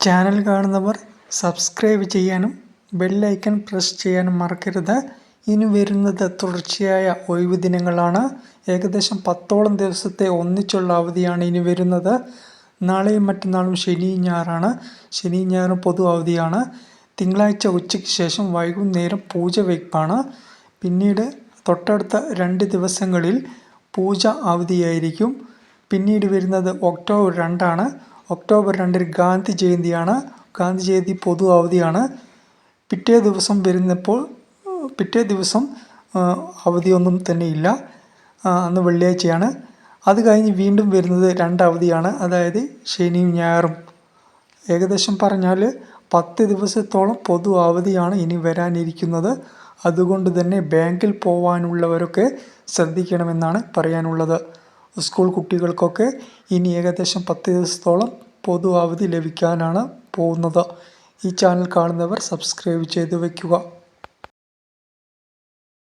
Channel കാണുന്നവർ subscribe ചെയ്യാനും bell icon press ചെയ്യാനും മറക്കരുത്. ഇനി വരുന്നത് തുടർച്ചയായ ഒഴിവ് ദിനങ്ങളാണ്. ഏകദേശം പത്തോളം ദിവസത്തെ ഒന്നിച്ചുള്ള അവധിയാണ് ഇനി വരുന്നത്. നാളെയും മറ്റന്നാളും ശനിയും ഞായറാണ്. ശനിയും ഞായറും പൊതു അവധിയാണ്. തിങ്കളാഴ്ച ഉച്ചയ്ക്ക് ശേഷം വൈകുന്നേരം പൂജ വയ്പ്പാണ്. പിന്നീട് തൊട്ടടുത്ത രണ്ട് ദിവസങ്ങളിൽ പൂജ അവധിയായിരിക്കും. പിന്നീട് വരുന്നത് ഒക്ടോബർ രണ്ടാണ്. ഒക്ടോബർ രണ്ടിന് ഗാന്ധി ജയന്തിയാണ്. ഗാന്ധി ജയന്തി പൊതു അവധിയാണ്. പിറ്റേ ദിവസം വരുന്നപ്പോൾ പിറ്റേ ദിവസം അവധിയൊന്നും തന്നെ ഇല്ല അന്ന് വെള്ളിയാഴ്ചയാണ്. അത് കഴിഞ്ഞ് വീണ്ടും വരുന്നത് രണ്ടവധിയാണ്. അതായത് ശനിയും ഞായറും. ഏകദേശം പറഞ്ഞാൽ പത്ത് ദിവസത്തോളം പൊതു അവധിയാണ് ഇനി വരാനിരിക്കുന്നത്. അതുകൊണ്ട് തന്നെ ബാങ്കിൽ പോകാനുള്ളവരൊക്കെ ശ്രദ്ധിക്കണമെന്നാണ് പറയാനുള്ളത്. സ്കൂൾ കുട്ടികൾക്കൊക്കെ ഇനി ഏകദേശം പത്ത് ദിവസത്തോളം പൊതു അവധി ലഭിക്കാനാണ് പോകുന്നത്. ഈ ചാനൽ കാണുന്നവർ സബ്സ്ക്രൈബ് ചെയ്ത് വയ്ക്കുക